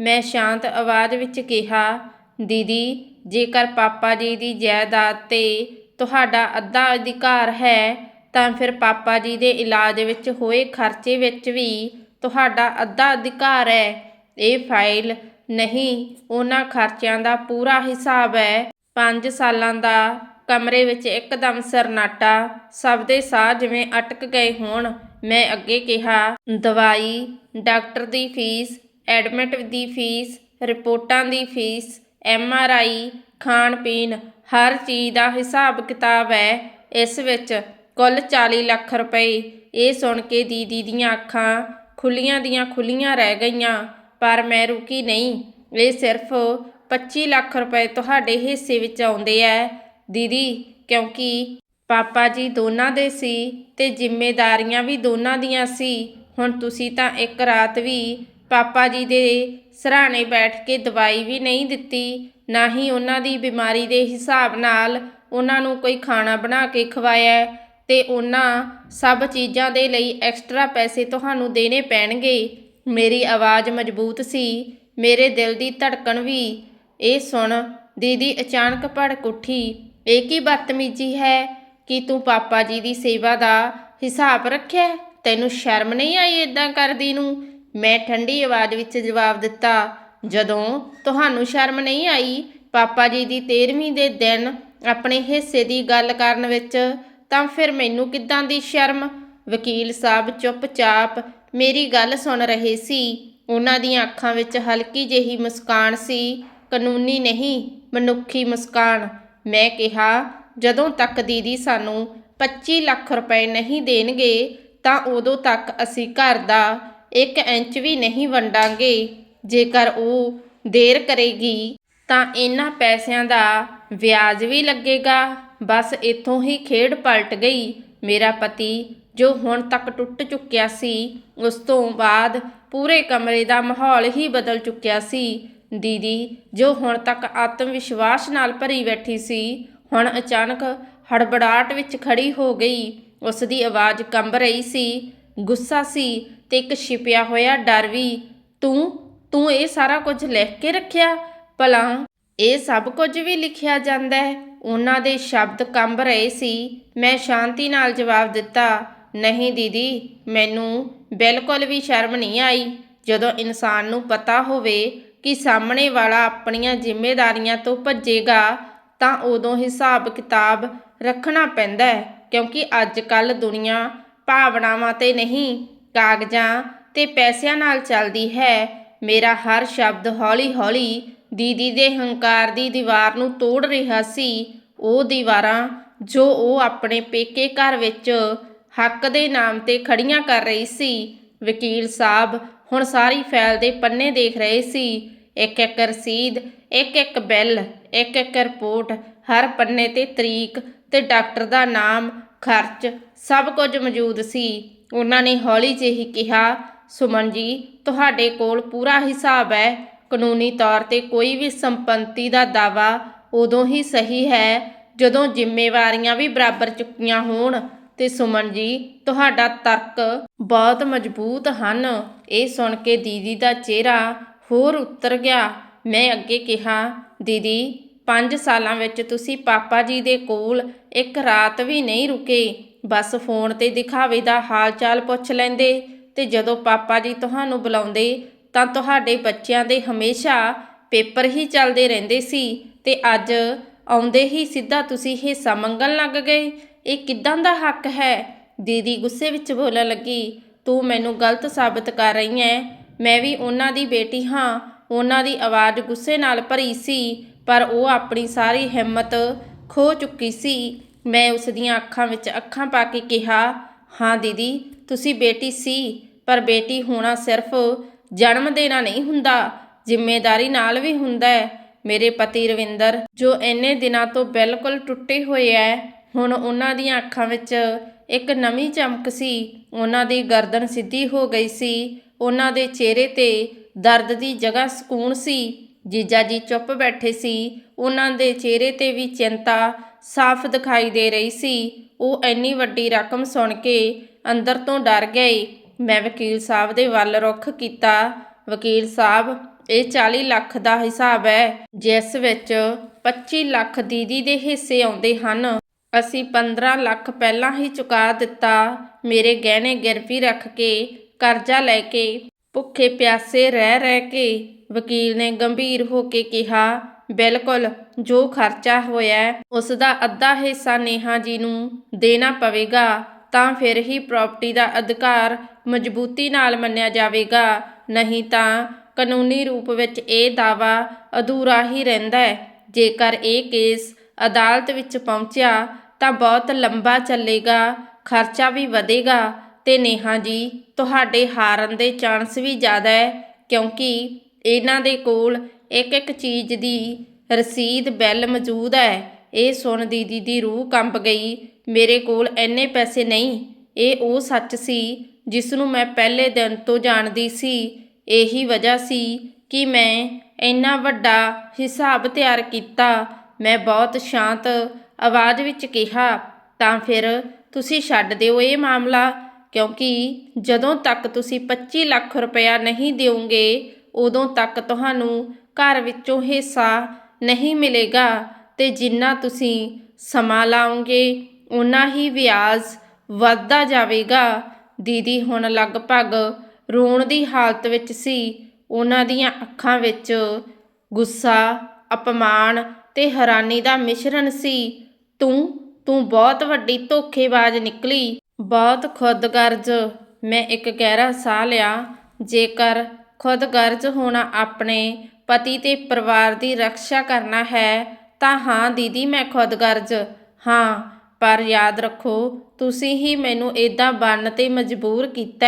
ਮੈਂ ਸ਼ਾਂਤ ਆਵਾਜ਼ ਵਿੱਚ ਕਿਹਾ, ਦੀਦੀ ਜੇਕਰ ਪਾਪਾ ਜੀ ਦੀ ਜਾਇਦਾਦ ਤੇ ਤੁਹਾਡਾ ਅੱਧਾ ਅਧਿਕਾਰ ਹੈ, ਤਾਂ ਫਿਰ ਪਾਪਾ ਜੀ ਦੇ ਇਲਾਜ ਵਿੱਚ ਹੋਏ ਖਰਚੇ ਵਿੱਚ ਵੀ ਤੁਹਾਡਾ ਅੱਧਾ ਅਧਿਕਾਰ ਹੈ। ਇਹ ਫਾਈਲ ਨਹੀਂ, ਉਹਨਾਂ ਖਰਚਿਆਂ ਦਾ ਪੂਰਾ ਹਿਸਾਬ ਹੈ। 5 ਸਾਲਾਂ ਦਾ ਕਮਰੇ ਵਿੱਚ ਇੱਕਦਮ ਸਰਨਾਟਾ, ਸਭ ਦੇ ਸਾਹ ਜਿਵੇਂ ਅਟਕ ਗਏ ਹੋਣ, ਮੈਂ ਅੱਗੇ ਕਿਹਾ, ਦਵਾਈ, ਡਾਕਟਰ ਦੀ ਫੀਸ, ਐਡਮਿਟ ਦੀ ਫੀਸ, ਰਿਪੋਰਟਾਂ ਦੀ ਫੀਸ ਐਮ ਆਰ ਆਈ, ਖਾਣ ਪੀਣ, ਹਰ ਚੀਜ਼ ਦਾ ਹਿਸਾਬ ਕਿਤਾਬ ਹੈ। ਇਸ ਵਿੱਚ ਕੁੱਲ 40 ਲੱਖ ਰੁਪਏ। ਇਹ ਸੁਣ ਕੇ ਦੀਦੀ ਦੀਆਂ ਅੱਖਾਂ ਖੁੱਲੀਆਂ ਦੀਆਂ ਖੁੱਲੀਆਂ ਰਹਿ ਗਈਆਂ, ਪਰ ਮੈਂ ਰੁਕੀ ਨਹੀਂ। ਇਹ ਸਿਰਫ 25 ਲੱਖ ਰੁਪਏ ਤੁਹਾਡੇ ਹਿੱਸੇ ਵਿੱਚ ਆਉਂਦੇ ਐ। ਦੀਦੀ, ਕਿਉਂਕਿ ਪਾਪਾ ਜੀ ਦੋਨਾਂ ਦੇ ਸੀ ਤੇ ਜ਼ਿੰਮੇਵਾਰੀਆਂ ਵੀ ਦੋਨਾਂ ਦੀਆਂ ਸੀ। ਹੁਣ ਤੁਸੀਂ ਤਾਂ ਇੱਕ ਰਾਤ ਵੀ ਪਾਪਾ ਜੀ ਦੇ ਸਰਾਣੇ ਬੈਠ ਕੇ ਦਵਾਈ ਵੀ ਨਹੀਂ ਦਿੱਤੀ, ਨਾ ਹੀ ਉਹਨਾਂ ਦੀ ਬਿਮਾਰੀ ਦੇ ਹਿਸਾਬ ਨਾਲ ਉਹਨਾਂ ਨੂੰ ਕੋਈ ਖਾਣਾ ਬਣਾ ਕੇ ਖਵਾਇਆ ਤੇ ਉਹਨਾਂ ਸਭ ਚੀਜ਼ਾਂ ਦੇ ਲਈ ਐਕਸਟਰਾ ਪੈਸੇ ਤੁਹਾਨੂੰ ਦੇਣੇ ਪੈਣਗੇ। ਮੇਰੀ ਆਵਾਜ਼ ਮਜ਼ਬੂਤ ਸੀ। ਮੇਰੇ ਦਿਲ ਦੀ ਧੜਕਣ ਵੀ। ਇਹ ਸੁਣ ਦੀਦੀ ਅਚਾਨਕ ਭੜਕ ਉੱਠੀ। ਇਹ ਕੀ ਬਦਤਮੀਜੀ ਹੈ ਕਿ ਤੂੰ ਪਾਪਾ ਜੀ ਦੀ ਸੇਵਾ ਦਾ ਹਿਸਾਬ ਰੱਖਿਆ ਤੈਨੂੰ ਸ਼ਰਮ ਨਹੀਂ ਆਈ ਇਦਾਂ ਕਰਦੀ ਨੂੰ? ਮੈਂ ਠੰਡੀ ਆਵਾਜ਼ ਵਿੱਚ ਜਵਾਬ ਦਿੱਤਾ, ਜਦੋਂ ਤੁਹਾਨੂੰ ਸ਼ਰਮ ਨਹੀਂ ਆਈ ਪਾਪਾ ਜੀ ਦੀ 13ਵੀਂ ਦੇ ਦਿਨ ਆਪਣੇ ਹਿੱਸੇ ਦੀ ਗੱਲ ਕਰਨ ਵਿੱਚ, ਤਾਂ ਫਿਰ ਮੈਨੂੰ ਕਿੱਦਾਂ ਦੀ ਸ਼ਰਮ? ਵਕੀਲ ਸਾਹਿਬ ਚੁੱਪਚਾਪ ਮੇਰੀ ਗੱਲ ਸੁਣ ਰਹੇ ਸੀ। ਉਹਨਾਂ ਦੀਆਂ ਅੱਖਾਂ ਵਿੱਚ ਹਲਕੀ ਜਿਹੀ ਮੁਸਕਾਨ ਸੀ। ਕਾਨੂੰਨੀ ਨਹੀਂ, ਮਨੁੱਖੀ ਮੁਸਕਾਨ। ਮੈਂ ਕਿਹਾ, ਜਦੋਂ ਤੱਕ ਦੀਦੀ ਸਾਨੂੰ 25 ਲੱਖ ਰੁਪਏ ਨਹੀਂ ਦੇਣਗੇ, ਤਾਂ ਉਦੋਂ ਤੱਕ ਅਸੀਂ ਘਰ ਦਾ ਇੱਕ ਇੰਚ ਵੀ ਨਹੀਂ ਵੰਡਾਂਗੇ। ਜੇਕਰ ਉਹ ਦੇਰ ਕਰੇਗੀ, ਤਾਂ ਇਹਨਾਂ ਪੈਸਿਆਂ ਦਾ ਵਿਆਜ ਵੀ ਲੱਗੇਗਾ। ਬਸ ਇੱਥੋਂ ਹੀ ਖੇਡ ਪਲਟ ਗਈ। ਮੇਰਾ ਪਤੀ, ਜੋ ਹੁਣ ਤੱਕ ਟੁੱਟ ਚੁੱਕਿਆ ਸੀ, ਉਸ ਤੋਂ ਬਾਅਦ ਪੂਰੇ ਕਮਰੇ ਦਾ ਮਾਹੌਲ ਹੀ ਬਦਲ ਚੁੱਕਿਆ ਸੀ। ਦੀਦੀ, ਜੋ ਹੁਣ ਤੱਕ ਆਤਮ ਵਿਸ਼ਵਾਸ ਨਾਲ ਭਰੀ ਬੈਠੀ ਸੀ, ਹੁਣ ਅਚਾਨਕ ਹੜਬੜਾਹਟ ਵਿੱਚ ਖੜੀ ਹੋ ਗਈ। ਉਸ ਦੀ ਆਵਾਜ਼ ਕੰਬ ਰਹੀ ਸੀ। ਗੁੱਸਾ ਸੀ ਤੇ ਇੱਕ ਛਿਪਿਆ ਹੋਇਆ ਡਰ ਵੀ, ਤੂੰ ਤੂੰ ਇਹ ਸਾਰਾ ਕੁਝ ਲਿਖ ਕੇ ਰੱਖਿਆ? ਭਲਾ, ਇਹ ਸਭ ਕੁਝ ਵੀ ਲਿਖਿਆ ਜਾਂਦਾ ਹੈ? ਉਹਨਾਂ ਦੇ ਸ਼ਬਦ ਕੰਬ ਰਹੇ ਸੀ। ਮੈਂ ਸ਼ਾਂਤੀ ਨਾਲ ਜਵਾਬ ਦਿੱਤਾ, ਨਹੀਂ ਦੀਦੀ, ਮੈਨੂੰ ਬਿਲਕੁਲ ਵੀ ਸ਼ਰਮ ਨਹੀਂ ਆਈ। ਜਦੋਂ ਇਨਸਾਨ ਨੂੰ ਪਤਾ ਹੋਵੇ ਕਿ ਸਾਹਮਣੇ ਵਾਲਾ ਆਪਣੀਆਂ ਜ਼ਿੰਮੇਵਾਰੀਆਂ ਤੋਂ ਭੱਜੇਗਾ, ਤਾਂ ਉਦੋਂ ਹਿਸਾਬ ਕਿਤਾਬ ਰੱਖਣਾ ਪੈਂਦਾ ਹੈ, ਕਿਉਂਕਿ ਅੱਜ ਕੱਲ ਦੁਨੀਆ ਭਾਵਨਾਵਾਂ ਤੇ ਨਹੀਂ, ਕਾਗਜ਼ਾਂ ਤੇ ਪੈਸਿਆਂ ਨਾਲ ਚੱਲਦੀ ਹੈ। ਮੇਰਾ ਹਰ ਸ਼ਬਦ ਹੌਲੀ-ਹੌਲੀ ਦੀਦੀ ਦੇ ਹੰਕਾਰ ਦੀ ਦੀਵਾਰ ਨੂੰ ਤੋੜ ਰਿਹਾ ਸੀ। ਉਹ ਦੀਵਾਰਾਂ ਜੋ ਉਹ ਆਪਣੇ ਪੇਕੇ ਘਰ ਵਿੱਚ ਹੱਕ ਦੇ ਨਾਮ ਤੇ ਖੜੀਆਂ ਕਰ ਰਹੀ ਸੀ। ਵਕੀਲ ਸਾਹਿਬ ਹੁਣ ਸਾਰੀ ਫਾਈਲ ਦੇ ਪੰਨੇ ਦੇਖ ਰਹੇ ਸੀ। ਇੱਕ ਇੱਕ ਰਸੀਦ, ਇੱਕ ਇੱਕ ਬਿੱਲ, ਇੱਕ ਇੱਕ ਰਿਪੋਰਟ, ਹਰ ਪੰਨੇ ਤੇ ਤਰੀਕ ਤੇ ਡਾਕਟਰ ਦਾ ਨਾਮ ਖਰਚ ਸਭ ਕੁਝ ਮੌਜੂਦ ਸੀ। ਉਹਨਾਂ ਨੇ ਹੌਲੀ ਜਿਹੀ ਕਿਹਾ, ਸੁਮਨ ਜੀ, ਤੁਹਾਡੇ ਕੋਲ ਪੂਰਾ ਹਿਸਾਬ ਹੈ। ਕਾਨੂੰਨੀ ਤੌਰ ਤੇ ਕੋਈ ਵੀ ਸੰਪਤੀ ਦਾ ਦਾਵਾ ਉਦੋਂ ਹੀ ਸਹੀ ਹੈ, ਜਦੋਂ ਜ਼ਿੰਮੇਵਾਰੀਆਂ ਵੀ ਬਰਾਬਰ ਚੁੱਕੀਆਂ ਹੋਣ। ਤੇ ਸੁਮਨ ਜੀ, ਤੁਹਾਡਾ ਤਰਕ ਬਹੁਤ ਮਜ਼ਬੂਤ ਹਨ। ਇਹ ਸੁਣ ਕੇ ਦੀਦੀ ਦਾ ਚਿਹਰਾ ਹੋਰ ਉੱਤਰ ਗਿਆ। ਮੈਂ ਅੱਗੇ ਕਿਹਾ, ਦੀਦੀ 5 ਸਾਲਾਂ ਵਿੱਚ ਤੁਸੀਂ ਪਾਪਾ ਜੀ ਦੇ ਕੋਲ ਇੱਕ ਰਾਤ ਵੀ ਨਹੀਂ ਰੁਕੇ। ਬਸ ਫੋਨ ਤੇ ਦਿਖਾਵੇ ਦਾ ਹਾਲ ਚਾਲ ਪੁੱਛ ਲੈਂਦੇ ਤੇ ਜਦੋਂ ਪਾਪਾ ਜੀ ਤੁਹਾਨੂੰ ਬੁਲਾਉਂਦੇ ਤਾਂ ਤੁਹਾਡੇ ਬੱਚਿਆਂ ਦੇ ਹਮੇਸ਼ਾ ਪੇਪਰ ਹੀ ਚੱਲਦੇ ਰਹਿੰਦੇ ਸੀ ਤੇ ਅੱਜ ਆਉਂਦੇ ਹੀ ਸਿੱਧਾ ਤੁਸੀਂ ਹਿੱਸਾ ਮੰਗਣ ਲੱਗ ਗਏ। ਇਹ ਕਿੱਦਾਂ ਦਾ ਹੱਕ ਹੈ? ਦੀਦੀ ਗੁੱਸੇ ਵਿੱਚ ਬੋਲਣ ਲੱਗੀ, ਤੂੰ ਮੈਨੂੰ ਗਲਤ ਸਾਬਤ ਕਰ ਰਹੀ ਹੈ। ਮੈਂ ਵੀ ਉਹਨਾਂ ਦੀ ਬੇਟੀ ਹਾਂ। ਉਹਨਾਂ ਦੀ ਆਵਾਜ਼ ਗੁੱਸੇ ਨਾਲ ਭਰੀ ਸੀ। ਪਰ ਉਹ ਆਪਣੀ ਸਾਰੀ ਹਿੰਮਤ ਖੋ ਚੁੱਕੀ ਸੀ। ਮੈਂ ਉਸ ਦੀਆਂ ਅੱਖਾਂ ਵਿੱਚ ਅੱਖਾਂ ਪਾ ਕੇ ਕਿਹਾ, ਹਾਂ ਦੀਦੀ, ਤੁਸੀਂ ਬੇਟੀ ਸੀ, ਪਰ ਬੇਟੀ ਹੋਣਾ ਸਿਰਫ ਜਨਮ ਦੇਣਾ ਨਹੀਂ ਹੁੰਦਾ ਜ਼ਿੰਮੇਵਾਰੀ ਨਾਲ ਵੀ ਹੁੰਦਾ ਹੈ। ਮੇਰੇ ਪਤੀ ਰਵਿੰਦਰ, ਜੋ ਇੰਨੇ ਦਿਨਾਂ ਤੋਂ ਬਿਲਕੁਲ ਟੁੱਟੇ ਹੋਏ ਐ, ਹੁਣ ਉਹਨਾਂ ਦੀਆਂ ਅੱਖਾਂ ਵਿੱਚ ਇੱਕ ਨਵੀਂ ਚਮਕ ਸੀ। ਉਹਨਾਂ ਦੀ ਗਰਦਨ ਸਿੱਧੀ ਹੋ ਗਈ ਸੀ। ਉਹਨਾਂ ਦੇ ਚਿਹਰੇ ਤੇ ਦਰਦ ਦੀ ਜਗ੍ਹਾ ਸਕੂਨ ਸੀ। ਜੀਜਾ ਜੀ ਚੁੱਪ ਬੈਠੇ ਸੀ। ਉਹਨਾਂ ਦੇ ਚਿਹਰੇ ਤੇ ਵੀ ਚਿੰਤਾ ਸਾਫ਼ ਦਿਖਾਈ ਦੇ ਰਹੀ ਸੀ। ਉਹ ਇੰਨੀ ਵੱਡੀ ਰਕਮ ਸੁਣ ਕੇ ਅੰਦਰ ਤੋਂ ਡਰ ਗਏ। ਮੈਂ ਵਕੀਲ ਸਾਹਿਬ ਦੇ ਵੱਲ ਰੁੱਖ ਕੀਤਾ। ਵਕੀਲ ਸਾਹਿਬ, ਇਹ 40 ਲੱਖ ਦਾ ਹਿਸਾਬ ਹੈ, ਜਿਸ ਵਿੱਚ 25 ਲੱਖ ਦੀਦੀ ਦੇ ਹਿੱਸੇ ਆਉਂਦੇ ਹਨ। ਅਸੀਂ 15 ਲੱਖ ਪਹਿਲਾਂ ਹੀ ਚੁਕਾ ਦਿੱਤਾ। ਮੇਰੇ ਗਹਿਣੇ ਗਿਰਵੀ ਰੱਖ ਕੇ ਕਰਜ਼ਾ ਲੈ ਕੇ ਭੁੱਖੇ ਪਿਆਸੇ ਰਹਿ ਰਹਿ ਕੇ ਵਕੀਲ ਨੇ ਗੰਭੀਰ ਹੋ ਕੇ ਕਿਹਾ, ਬਿਲਕੁਲ, ਜੋ ਖਰਚਾ ਹੋਇਆ, ਉਸ ਦਾ ਅੱਧਾ ਹਿੱਸਾ ਨੇਹਾ ਜੀ ਨੂੰ ਦੇਣਾ ਪਵੇਗਾ, ਤਾਂ ਫਿਰ ਹੀ ਪ੍ਰਾਪਰਟੀ ਦਾ ਅਧਿਕਾਰ ਮਜ਼ਬੂਤੀ ਨਾਲ ਮੰਨਿਆ ਜਾਵੇਗਾ। ਨਹੀਂ ਤਾਂ ਕਾਨੂੰਨੀ ਰੂਪ ਵਿੱਚ ਇਹ ਦਾਵਾ ਅਧੂਰਾ ਹੀ ਰਹਿੰਦਾ ਹੈ। ਜੇਕਰ ਇਹ ਕੇਸ ਅਦਾਲਤ ਵਿੱਚ ਪਹੁੰਚਿਆ, ਤਾਂ ਬਹੁਤ ਲੰਬਾ ਚੱਲੇਗਾ, ਖਰਚਾ ਵੀ ਵਧੇਗਾ ਤੇ ਨੇਹਾ ਜੀ ਤੁਹਾਡੇ ਹਾਰਨ ਦੇ ਚਾਂਸ ਵੀ ਜ਼ਿਆਦਾ ਹੈ, ਕਿਉਂਕਿ ਇਹਨਾਂ ਦੇ ਕੋਲ ਇੱਕ ਇੱਕ ਚੀਜ਼ ਦੀ ਰਸੀਦ ਬਿੱਲ ਮੌਜੂਦ ਹੈ। ਇਹ ਸੁਣ ਦੀਦੀ ਦੀ ਰੂਹ ਕੰਬ ਗਈ। ਮੇਰੇ ਕੋਲ ਇੰਨੇ ਪੈਸੇ ਨਹੀਂ। ਇਹ ਉਹ ਸੱਚ ਸੀ ਜਿਸ ਨੂੰ ਮੈਂ ਪਹਿਲੇ ਦਿਨ ਤੋਂ ਜਾਣਦੀ ਸੀ। ਇਹੀ ਵਜ੍ਹਾ ਸੀ ਕਿ ਮੈਂ ਇੰਨਾ ਵੱਡਾ ਹਿਸਾਬ ਤਿਆਰ ਕੀਤਾ। ਮੈਂ ਬਹੁਤ ਸ਼ਾਂਤ ਆਵਾਜ਼ ਵਿੱਚ ਕਿਹਾ, ਤਾਂ ਫਿਰ ਤੁਸੀਂ ਛੱਡ ਦਿਓ ਇਹ ਮਾਮਲਾ, ਕਿਉਂਕਿ ਜਦੋਂ ਤੱਕ ਤੁਸੀਂ 25 ਲੱਖ ਰੁਪਇਆ ਨਹੀਂ ਦਿਓਗੇ ਉਦੋਂ ਤੱਕ ਤੁਹਾਨੂੰ ਘਰ ਵਿੱਚੋਂ ਹਿੱਸਾ ਨਹੀਂ ਮਿਲੇਗਾ ਤੇ ਜਿੰਨਾ ਤੁਸੀਂ ਸਮਾਂ ਲਾਓਗੇ ਉਨਾ ਹੀ ਵਿਆਜ ਵੱਧਦਾ ਜਾਵੇਗਾ। ਦੀਦੀ ਹੁਣ ਲਗਭਗ ਰੋਣ ਦੀ ਹਾਲਤ ਵਿੱਚ ਸੀ। ਉਹਨਾਂ ਦੀਆਂ ਅੱਖਾਂ ਵਿੱਚ ਗੁੱਸਾ, ਅਪਮਾਨ ਤੇ ਹੈਰਾਨੀ ਦਾ ਮਿਸ਼ਰਣ ਸੀ। ਤੂੰ ਤੂੰ ਬਹੁਤ ਵੱਡੀ ਧੋਖੇਬਾਜ਼ ਨਿਕਲੀ। ਬਹੁਤ ਖੁਦਗਰਜ਼। ਮੈਂ ਇੱਕ ਗਹਿਰਾ ਸਾਹ ਲਿਆ। ਜੇਕਰ ਖੁਦਗਰਜ਼ ਹੋਣਾ ਆਪਣੇ ਪਤੀ ਤੇ ਪਰਿਵਾਰ ਦੀ ਰੱਖਿਆ ਕਰਨਾ ਹੈ, ਤਾਂ ਹਾਂ ਦੀਦੀ ਮੈਂ ਖੁਦਗਰਜ਼ ਹਾਂ, ਪਰ ਯਾਦ ਰੱਖੋ, ਤੁਸੀਂ ਹੀ ਮੈਨੂੰ ਇਦਾਂ ਬਣਨ ਤੇ ਮਜਬੂਰ ਕੀਤਾ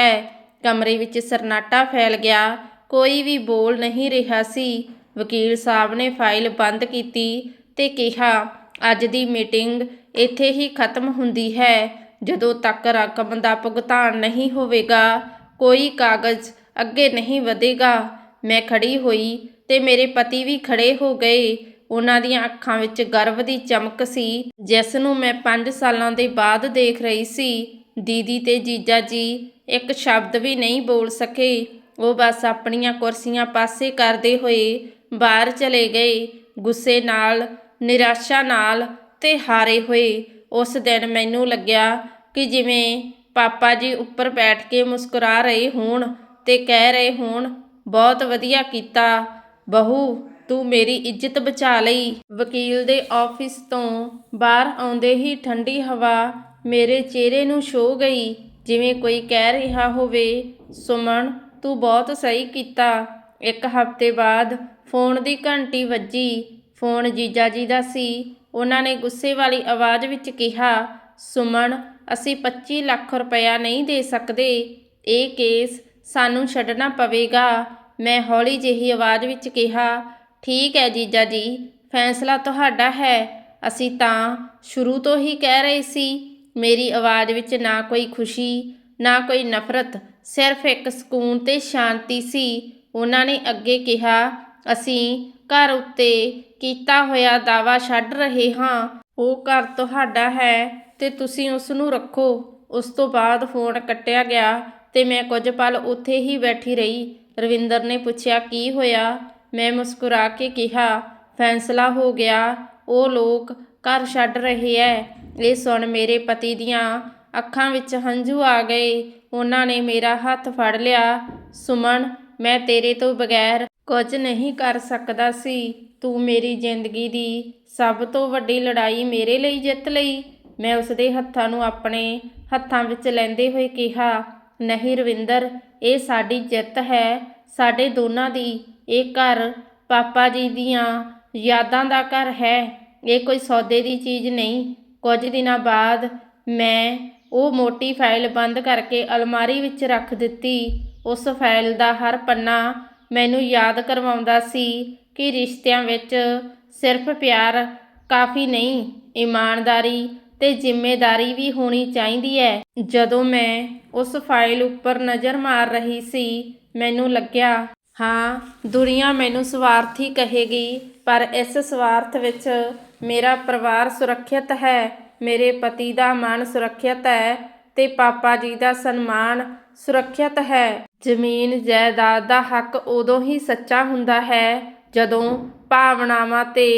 ਕਮਰੇ ਵਿੱਚ ਸਰਨਾਟਾ ਫੈਲ ਗਿਆ, ਕੋਈ ਵੀ ਬੋਲ ਨਹੀਂ ਰਿਹਾ ਸੀ। ਵਕੀਲ ਸਾਹਿਬ ਨੇ ਫਾਈਲ ਬੰਦ ਕੀਤੀ ਤੇ ਕਿਹਾ, ਅੱਜ ਦੀ ਮੀਟਿੰਗ ਇੱਥੇ ਹੀ ਖਤਮ ਹੁੰਦੀ ਹੈ, ਜਦੋਂ ਤੱਕ ਰਕਮ ਦਾ ਭੁਗਤਾਨ ਨਹੀਂ ਹੋਵੇਗਾ, ਕੋਈ ਕਾਗਜ਼ ਅੱਗੇ ਨਹੀਂ ਵਧੇਗਾ। ਮੈਂ ਖੜੀ ਹੋਈ ਤੇ ਮੇਰੇ ਪਤੀ ਵੀ ਖੜੇ ਹੋ ਗਏ। ਉਹਨਾਂ ਦੀਆਂ ਅੱਖਾਂ ਵਿੱਚ ਗਰਵ ਦੀ ਚਮਕ ਸੀ, ਜਿਸ ਨੂੰ ਮੈਂ 5 ਸਾਲਾਂ ਦੇ ਬਾਅਦ ਦੇਖ ਰਹੀ ਸੀ। ਦੀਦੀ ਤੇ ਜੀਜਾ ਜੀ ਇੱਕ ਸ਼ਬਦ ਵੀ ਨਹੀਂ ਬੋਲ ਸਕੇ। ਉਹ ਬਸ ਆਪਣੀਆਂ ਕੁਰਸੀਆਂ ਪਾਸੇ ਕਰਦੇ ਹੋਏ ਬਾਹਰ ਚਲੇ ਗਏ। ਗੁੱਸੇ ਨਾਲ, ਨਿਰਾਸ਼ਾ ਨਾਲ ਤੇ ਹਾਰੇ ਹੋਏ। ਉਸ ਦਿਨ ਮੈਨੂੰ ਲੱਗਿਆ ਕਿ ਜਿਵੇਂ ਪਾਪਾ ਜੀ ਉੱਪਰ ਬੈਠ ਕੇ ਮੁਸਕਰਾ ਰਹੇ ਹੋਣ ਤੇ ਕਹਿ ਰਹੇ ਹੋਣ, ਬਹੁਤ ਵਧੀਆ ਕੀਤਾ। ਬਹੂ, ਤੂੰ ਮੇਰੀ ਇੱਜ਼ਤ ਬਚਾ ਲਈ। ਵਕੀਲ ਦੇ ਆਫਿਸ ਤੋਂ ਬਾਹਰ ਆਉਂਦੇ ਹੀ ਠੰਡੀ ਹਵਾ ਮੇਰੇ ਚਿਹਰੇ ਨੂੰ ਛੋ ਗਈ। ਜਿਵੇਂ ਕੋਈ ਕਹਿ ਰਿਹਾ ਹੋਵੇ, ਸੁਮਨ, ਤੂੰ ਬਹੁਤ ਸਹੀ ਕੀਤਾ ਇੱਕ ਹਫ਼ਤੇ ਬਾਅਦ ਫੋਨ ਦੀ ਘੰਟੀ ਵੱਜੀ। ਫੋਨ ਜੀਜਾ ਜੀ ਦਾ ਸੀ। ਉਹਨਾਂ ਨੇ ਗੁੱਸੇ ਵਾਲੀ ਆਵਾਜ਼ ਵਿੱਚ ਕਿਹਾ, ਸੁਮਨ, ਅਸੀਂ 25 ਲੱਖ ਰੁਪਇਆ ਨਹੀਂ ਦੇ ਸਕਦੇ। ਇਹ ਕੇਸ ਸਾਨੂੰ ਛੱਡਣਾ ਪਵੇਗਾ। ਮੈਂ ਹੌਲੀ ਜਿਹੀ ਆਵਾਜ਼ ਵਿੱਚ ਕਿਹਾ, ਠੀਕ ਹੈ ਜੀਜਾ ਜੀ, ਫੈਸਲਾ ਤੁਹਾਡਾ ਹੈ। ਅਸੀਂ ਤਾਂ ਸ਼ੁਰੂ ਤੋਂ ਹੀ ਕਹਿ ਰਹੇ ਸੀ, ਮੇਰੀ ਆਵਾਜ਼ ਵਿੱਚ ਨਾ ਕੋਈ ਖੁਸ਼ੀ, ਨਾ ਕੋਈ ਨਫ਼ਰਤ, ਸਿਰਫ ਇੱਕ ਸਕੂਨ ਤੇ ਸ਼ਾਂਤੀ ਸੀ। ਉਹਨਾਂ ਨੇ ਅੱਗੇ ਕਿਹਾ, ਅਸੀਂ ਘਰ ਉੱਤੇ ਕੀਤਾ ਹੋਇਆ ਦਾਵਾ ਛੱਡ ਰਹੇ ਹਾਂ। ਉਹ ਘਰ ਤੁਹਾਡਾ ਹੈ ਤੇ ਤੁਸੀਂ ਉਸ ਨੂੰ ਰੱਖੋ। ਉਸ ਤੋਂ ਬਾਅਦ ਫੋਨ ਕੱਟਿਆ ਗਿਆ। ਤੇ ਮੈਂ ਕੁਝ ਪਲ ਉੱਥੇ ਹੀ ਬੈਠੀ ਰਹੀ। ਰਵਿੰਦਰ ਨੇ ਪੁੱਛਿਆ, ਕੀ ਹੋਇਆ? ਮੈਂ ਮੁਸਕਰਾ ਕੇ ਕਿਹਾ, ਫੈਸਲਾ ਹੋ ਗਿਆ। ਉਹ ਲੋਕ ਘਰ ਛੱਡ ਰਹੇ ਐ। ਇਹ ਸੁਣ ਮੇਰੇ ਪਤੀ ਦੀਆਂ ਅੱਖਾਂ ਵਿੱਚ ਹੰਝੂ ਆ ਗਏ। ਉਹਨਾਂ ਨੇ ਮੇਰਾ ਹੱਥ ਫੜ ਲਿਆ। ਸੁਮਨ, ਮੈਂ ਤੇਰੇ ਤੋਂ ਬਗੈਰ ਕੁਝ ਨਹੀਂ ਕਰ ਸਕਦਾ ਸੀ। ਤੂੰ ਮੇਰੀ ਜ਼ਿੰਦਗੀ ਦੀ ਸਭ ਤੋਂ ਵੱਡੀ ਲੜਾਈ ਮੇਰੇ ਲਈ ਜਿੱਤ ਲਈ। ਮੈਂ ਉਸਦੇ ਹੱਥਾਂ ਨੂੰ ਆਪਣੇ ਹੱਥਾਂ ਵਿੱਚ ਲੈਂਦੇ ਹੋਏ ਕਿਹਾ ਨਹੀਂ ਰਵਿੰਦਰ, ਇਹ ਸਾਡੀ ਜਿੱਤ ਹੈ। ਸਾਡੇ ਦੋਨਾਂ ਦੀ, ਇਹ ਘਰ ਪਾਪਾ ਜੀ ਦੀਆਂ ਯਾਦਾਂ ਦਾ ਘਰ ਹੈ। ਇਹ ਕੋਈ ਸੌਦੇ ਦੀ ਚੀਜ਼ ਨਹੀਂ। ਕੁਝ ਦਿਨਾਂ ਬਾਅਦ ਮੈਂ ਉਹ ਮੋਟੀ ਫਾਈਲ ਬੰਦ ਕਰਕੇ ਅਲਮਾਰੀ ਵਿੱਚ ਰੱਖ ਦਿੱਤੀ। ਉਸ ਫਾਈਲ ਦਾ ਹਰ ਪੰਨਾ ਮੈਨੂੰ ਯਾਦ ਕਰਵਾਉਂਦਾ ਸੀ ਕਿ ਰਿਸ਼ਤਿਆਂ ਵਿੱਚ ਸਿਰਫ ਪਿਆਰ, ਕਾਫੀ ਨਹੀਂ, ਇਮਾਨਦਾਰੀ ਤੇ ਜ਼ਿੰਮੇਦਾਰੀ ਵੀ ਹੋਣੀ ਚਾਹੀਦੀ ਹੈ ਜਦੋਂ ਮੈਂ ਉਸ ਫਾਈਲ ਉੱਪਰ ਨਜ਼ਰ ਮਾਰ ਰਹੀ ਸੀ, ਮੈਨੂੰ ਲੱਗਿਆ, ਹਾਂ, ਦੁਨੀਆ ਮੈਨੂੰ ਸਵਾਰਥੀ ਕਹੇਗੀ, ਪਰ ਇਸ ਸਵਾਰਥ ਵਿੱਚ ਮੇਰਾ ਪਰਿਵਾਰ ਸੁਰੱਖਿਅਤ ਹੈ, ਮੇਰੇ ਪਤੀ ਦਾ ਮਨ ਸੁਰੱਖਿਅਤ ਹੈ ਤੇ ਪਾਪਾ ਜੀ ਦਾ ਸਨਮਾਨ ਸੁਰੱਖਿਅਤ ਹੈ। ਜ਼ਮੀਨ ਜਾਇਦਾਦ ਦਾ ਹੱਕ ਉਦੋਂ ਹੀ ਸੱਚਾ ਹੁੰਦਾ ਹੈ ਜਦੋਂ ਭਾਵਨਾਵਾਂ ਤੇ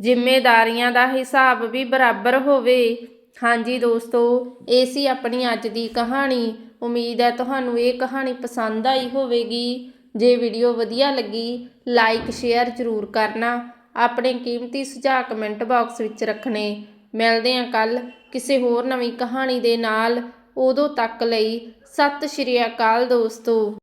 ਜ਼ਿੰਮੇਵਾਰੀਆਂ ਦਾ ਹਿਸਾਬ ਵੀ ਬਰਾਬਰ ਹੋਵੇ। ਹਾਂਜੀ ਦੋਸਤੋ, ਇਹ ਸੀ ਆਪਣੀ ਅੱਜ ਦੀ ਕਹਾਣੀ। ਉਮੀਦ ਹੈ ਤੁਹਾਨੂੰ ਇਹ ਕਹਾਣੀ ਪਸੰਦ ਆਈ ਹੋਵੇਗੀ। ਜੇ ਵੀਡੀਓ ਵਧੀਆ ਲੱਗੀ ਲਾਈਕ ਸ਼ੇਅਰ ਜ਼ਰੂਰ ਕਰਨਾ। ਆਪਣੇ ਕੀਮਤੀ ਸੁਝਾਅ ਕਮੈਂਟ ਬਾਕਸ ਵਿੱਚ ਰੱਖਣੇ। ਮਿਲਦੇ ਹਾਂ ਕੱਲ ਕਿਸੇ ਹੋਰ ਨਵੀਂ ਕਹਾਣੀ ਦੇ ਨਾਲ। ਉਦੋਂ ਤੱਕ ਲਈ ਸਤਿ ਸ਼੍ਰੀ ਅਕਾਲ ਦੋਸਤੋ।